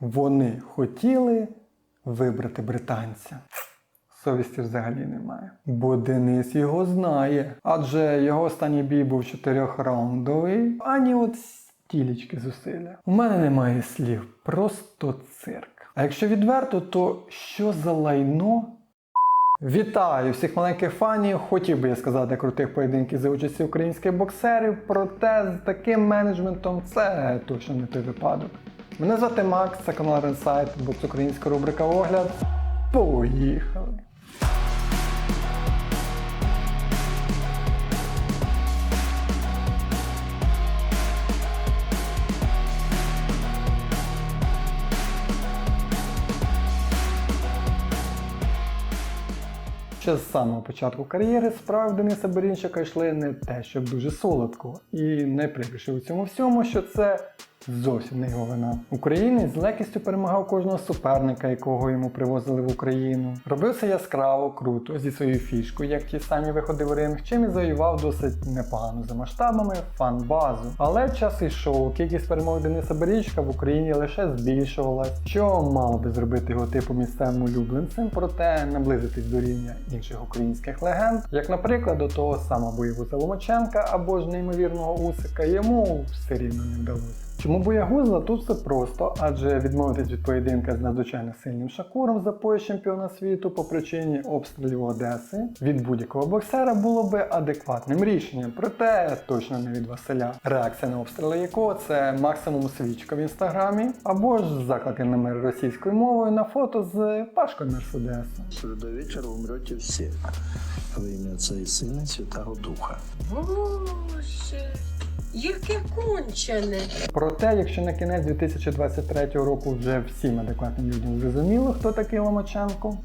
Вони хотіли вибрати британця. Совісті взагалі немає. Бо Денис його знає. Адже його останній бій був чотирьохраундовий, ані от стілічки зусилля. У мене немає слів, просто цирк. А якщо відверто, то що за лайно Вітаю всіх маленьких фанів. Хотів би я сказати крутих поєдинків за участі українських боксерів, проте з таким менеджментом це точно не той випадок. Мене звати Макс, це канал Ренсайт, бокс українська рубрика Огляд. Поїхали! Ще з самого початку кар'єри справи Дениса Берінчика йшли не те, щоб дуже солодко. І найприкріше у цьому всьому, що це зовсім не його вина. Українець з легкістю перемагав кожного суперника, якого йому привозили в Україну. Робився яскраво, круто, зі своєю фішкою, як ті самі виходи в ринг, чим і завоював досить непогано за масштабами фан-базу. Але час ішов, кількість перемог Дениса Берінчика в Україні лише збільшувалась, що мало би зробити його типу місцевим улюбленцем, проте наблизитись до рівня інших українських легенд, як, наприклад, до того самого боєвуза Ломаченка або ж неймовірного Усика, йому все рівно не вдалося. Чому боягузла? Тут все просто, адже відмовитись від поєдинка з надзвичайно сильним Шакуром за пояс чемпіона світу по причині обстрілів Одеси від будь-якого боксера було би адекватним рішенням, проте точно не від Василя. Реакція на обстріли якого це максимум свічка в інстаграмі, або ж заклики на мир російською мовою на фото з Пашкою Мерседесом. что до вечера умрете все. Во имя Отца и Сына и Святого Духа. Боже, яке кончене. Проте, якщо на кінець 2023 року вже всім адекватним людям зрозуміло, хто такий Ломаченко,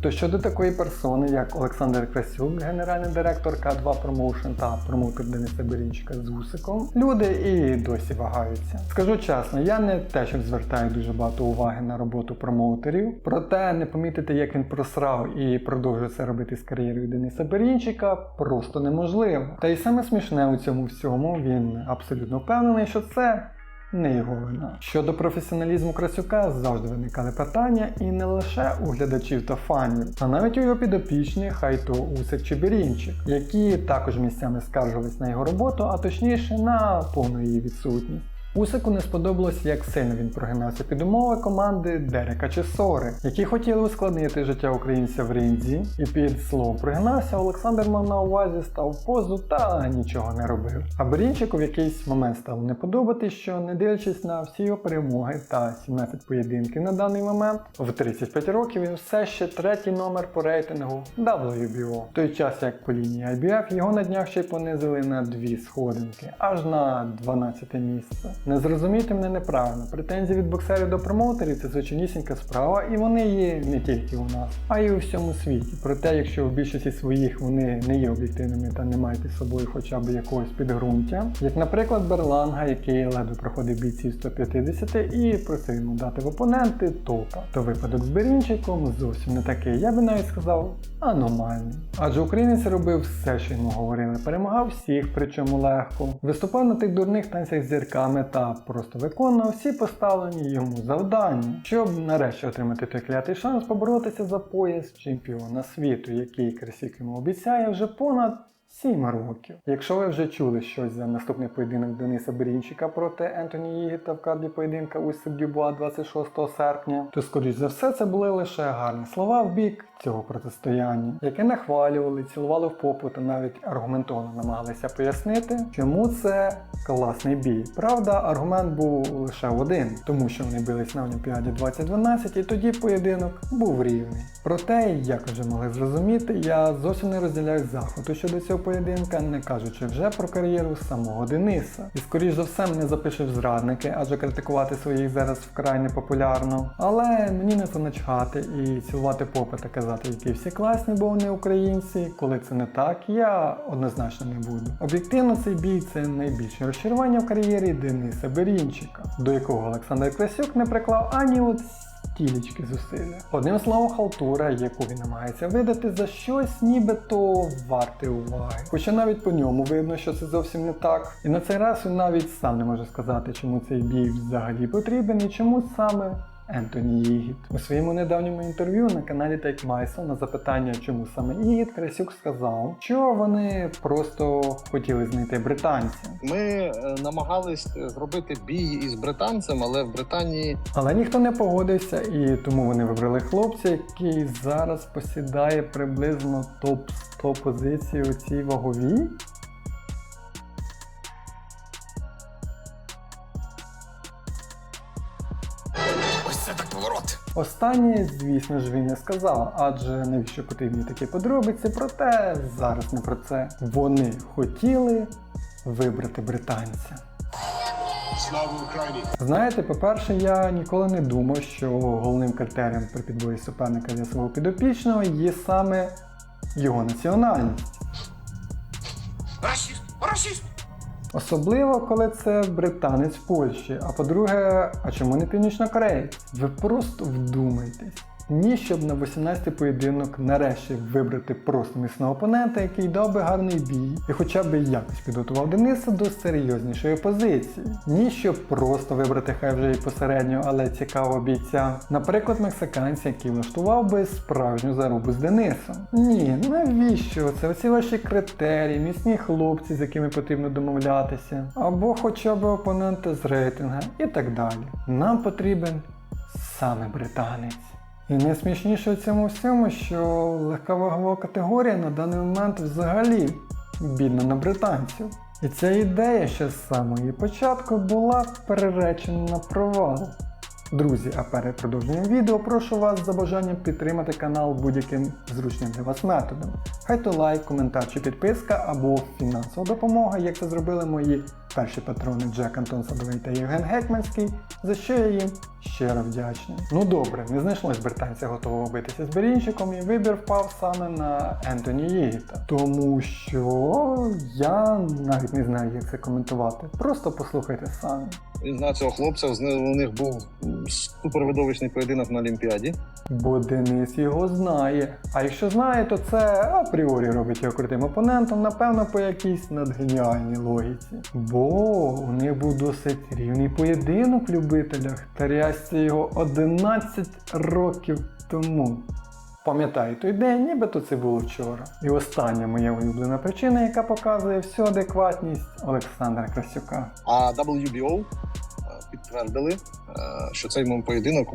то щодо такої персони, як Олександр Красюк, генеральний директор К2 Promotion та промоутер Дениса Берінчика з Усиком, люди і досі вагаються. Скажу чесно, я не те, що звертаю дуже багато уваги на роботу промоутерів, проте не помітити, як він просрав і продовжує це робити з кар'єрою Дениса Берінчика, просто неможливо. Та й саме смішне у цьому всьому, він абсолютно впевнений, що це не його вина. Щодо професіоналізму Красюка завжди виникали питання і не лише у глядачів та фанів, а навіть у його підопічних, хай то Усик чи Берінчик, які також місцями скаржились на його роботу, а точніше на повну її відсутність. Усику не сподобалось, як сильно він прогинався під умови команди Дерека чи Сори, які хотіли ускладнити життя українця в ринзі, і під словом прогинався Олександр мав на увазі став позу та нічого не робив. А Берінчику в якийсь момент стало не подобати, що не дивлячись на всі його перемоги та 17 поєдинків на даний момент, в 35 років він все ще третій номер по рейтингу WBO. В той час як по лінії IBF його на днях ще й понизили на дві сходинки, аж на 12 місце. Не зрозумійте мене неправильно. Претензії від боксерів до промоутерів це звичайнісінька справа, і вони є не тільки у нас, а й у всьому світі. Проте, якщо в більшості своїх вони не є об'єктивними та не мають із собою хоча б якогось підґрунтя, як, наприклад, Берланга, який ледве проходив бійців 150 і просив йому дати в опоненти топа, то випадок з Берінчиком зовсім не такий. Я би навіть сказав аномальний. Адже українець робив все, що йому говорили, перемагав всіх, причому легко, виступав на тих дурних танцях з зірками та просто виконував всі поставлені йому завдання, щоб нарешті отримати той клятий шанс поборотися за пояс чемпіона світу, який Красік йому обіцяє вже понад 7 років. Якщо ви вже чули щось за наступний поєдинок Дениса Берінчика проти Ентоні Єгіта в карді поєдинка Усик Дюбуа 26 серпня, то скоріш за все це були лише гарні слова в бік цього протистояння, яке нахвалювали, цілували в попу та навіть аргументовано намагалися пояснити, чому це класний бій. Правда, аргумент був лише один, тому що вони бились на Олімпіаді 2012 і тоді поєдинок був рівний. Проте, як вже могли зрозуміти, я зовсім не розділяю захвату щодо цього поєдинка, не кажучи вже про кар'єру самого Дениса. І скоріш за все мене запишуть зрадники, адже критикувати своїх зараз вкрай не популярно. Але мені не заначхати і цілувати попи та казати, які всі класні, бо вони українці. Коли це не так, я однозначно не буду. Об'єктивно, цей бій це найбільше розчарування в кар'єрі Дениса Берінчика, до якого Олександр Красюк не приклав ані от стілечки зусилля. Одним словом, халтура, яку він намагається видати за щось, нібито варте уваги. Хоча навіть по ньому видно, що це зовсім не так. І на цей раз він навіть сам не може сказати, чому цей бій взагалі потрібен і чому саме Ентоні Ігіт. У своєму недавньому інтерв'ю на каналі Take Myself на запитання, чому саме Ігіт, Красюк сказав, що вони просто хотіли знайти британця. Ми е, намагались зробити бій із британцем, але в Британії Але ніхто не погодився, і тому вони вибрали хлопця, який зараз посідає приблизно топ-100 позиції у цій ваговій. Останнє, звісно ж, він не сказав, адже навіщо потрібні такі подробиці, проте зараз не про це. Вони хотіли вибрати британця. Слава Україні! Знаєте, по-перше, я ніколи не думав, що головним критерієм при підборі суперника для свого підопічного є саме його національність. Расіст! Расіст! Особливо, коли це британець Польщі. А по-друге, а чому не північнокореєць? Ви просто вдумайтесь. Ні, щоб на 18-й поєдинок нарешті вибрати просто міцного опонента, який дав би гарний бій, і хоча б якось підготував Дениса до серйознішої позиції. Ні, щоб просто вибрати хай вже і посередньо, але цікавого бійця. Наприклад, мексиканця, який влаштував би справжню зарубу з Денисом. Ні, навіщо це? Оці ваші критерії, міцні хлопці, з якими потрібно домовлятися, або хоча б опоненти з рейтинга і так далі. Нам потрібен саме британець. І найсмішніше в цьому всьому, що легковагова категорія на даний момент взагалі бідна на британців. І ця ідея ще з самої початку була переречена на провал. Друзі, а перед продовженням відео прошу вас за бажанням підтримати канал будь-яким зручним для вас методом. Хай то лайк, коментар чи підписка або фінансова допомога, як це зробили мої перші патрони Джек Антон Садовий та Євген Гетьманський, за що я їм щиро вдячний. Ну добре, не знайшлось британця готового битися з Берінчиком, і вибір впав саме на Ентоні Єгіта. Тому що я навіть не знаю, як це коментувати. Просто послухайте самі. Він знає цього хлопця. У них був супервидовищний поєдинок на Олімпіаді. Бо Денис його знає. А якщо знає, то це апріорі робить його крутим опонентом, напевно, по якійсь надгеніальній логіці. Бо у них був досить рівний поєдинок в любителях, та його 11 років тому. Пам'ятаю той день, нібито це було вчора. І остання моя улюблена причина, яка показує всю адекватність Олександра Красюка. А WBO е, підтвердили, е, що цей поєдинок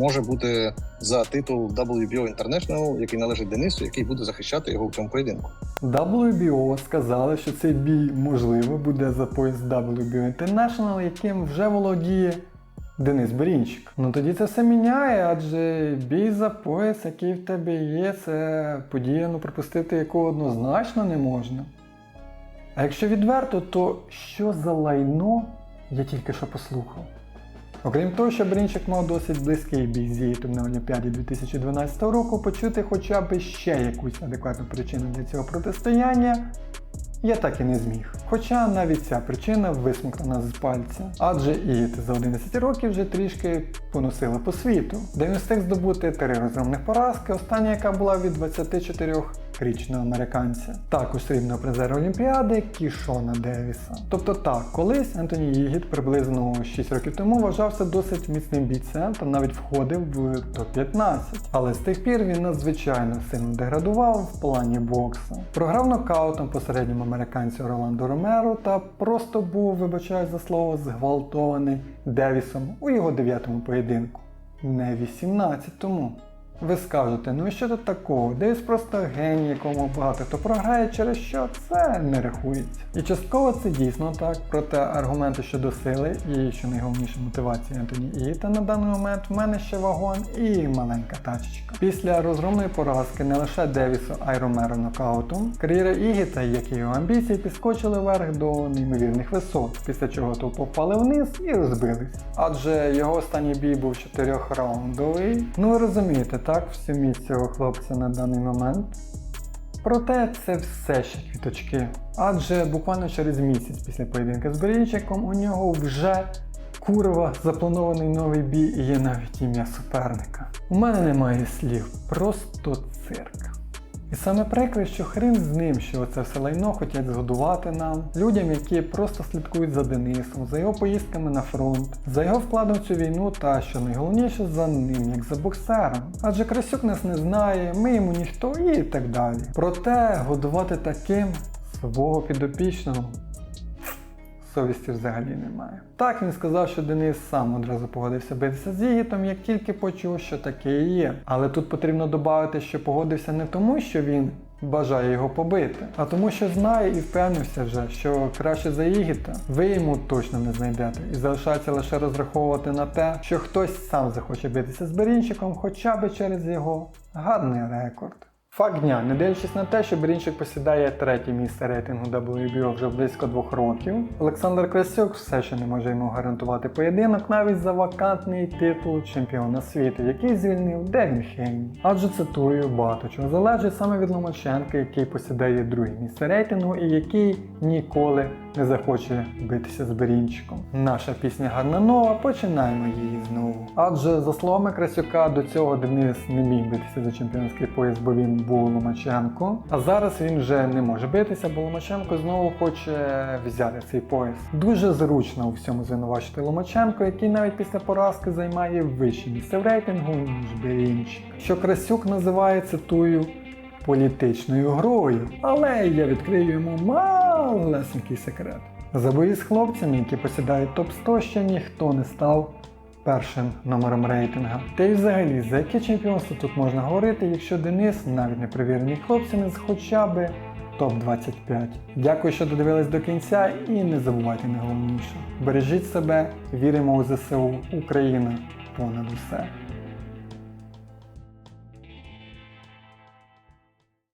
може бути за титул WBO International, який належить Денису, який буде захищати його в цьому поєдинку. WBO сказали, що цей бій можливо буде за пояс WBO International, яким вже володіє Денис Берінчик. Ну тоді це все міняє, адже бій за пояс, який в тебе є, це подія, ну пропустити яку однозначно не можна. А якщо відверто, то що за лайно я тільки що послухав? Окрім того, що Брінчик мав досить близький бій з Єйтом на Олімпіаді 2012 року, почути хоча б ще якусь адекватну причину для цього протистояння я так і не зміг. Хоча навіть ця причина висмоктана з пальця. Адже Іт за 11 років вже трішки поносила по світу, де він встиг здобути три розгромних поразки, остання яка була від 24-річного американця. Також срібного призера Олімпіади Кішона Девіса. Тобто так, колись Ентоні Єгіт приблизно 6 років тому вважався досить міцним бійцем та навіть входив в топ-15. Але з тих пір він надзвичайно сильно деградував в плані боксу. Програв нокаутом посередньому американцю Роланду Ромеро та просто був, вибачаю за слово, зґвалтований Девісом у його дев'ятому поєдинку. Не 18-му. Ви скажете, ну і що тут такого? Девіс просто геній, якому багато хто програє, через що це не рахується. І частково це дійсно так, проте аргументи щодо сили і що найголовніше мотивації Антоні Іта на даний момент в мене ще вагон і маленька тачечка. Після розгромної поразки не лише Девісу, а й Ромеро нокаутом, кар'єра Ігіта, як і його амбіції, підскочили вверх до неймовірних висот, після чого то попали вниз і розбились. Адже його останній бій був чотирьохраундовий. Ну ви розумієте, так, всю сім'ї цього хлопця на даний момент. Проте це все ще квіточки. Адже буквально через місяць після поєдинка з Берінчиком у нього вже Курва, запланований новий бій і є навіть ім'я суперника. У мене немає слів, просто цирк. І саме прикре, що хрен з ним, що це все лайно хотять згодувати нам, людям, які просто слідкують за Денисом, за його поїздками на фронт, за його вкладом в цю війну та, що найголовніше, за ним, як за боксером. Адже Красюк нас не знає, ми йому ніхто і так далі. Проте годувати таким свого підопічного совісті взагалі немає. Так він сказав, що Денис сам одразу погодився битися з Ігітом, як тільки почув, що таке є. Але тут потрібно додати, що погодився не тому, що він бажає його побити, а тому, що знає і впевнився вже, що краще за Ігіта ви йому точно не знайдете. І залишається лише розраховувати на те, що хтось сам захоче битися з Берінчиком, хоча б через його гарний рекорд. Факт дня, не дивлячись на те, що Берінчик посідає третє місце рейтингу WBO вже близько двох років, Олександр Красюк все ще не може йому гарантувати поєдинок навіть за вакантний титул чемпіона світу, який звільнив Девін Хейні. Адже цитую, багато чого залежить саме від Ломаченка, який посідає друге місце рейтингу і який ніколи не захоче битися з Берінчиком. Наша пісня гарна нова, починаємо її знову. Адже за словами Красюка, до цього Денис не міг битися за чемпіонський пояс, бо він був Ломаченко. А зараз він вже не може битися, бо Ломаченко знову хоче взяти цей пояс. Дуже зручно у всьому звинувачити Ломаченко, який навіть після поразки займає вище місце в рейтингу, ніж Берінчик. Що Красюк називає, цитую, політичною грою. Але я відкрию йому малесенький секрет. За бої з хлопцями, які посідають топ-100, ще ніхто не став першим номером рейтинга. Та й взагалі, за яке чемпіонство тут можна говорити, якщо Денис, навіть не перевірений хлопцями, з хоча би топ-25. Дякую, що додивились до кінця і не забувайте найголовніше. Бережіть себе, віримо у ЗСУ, Україна понад усе.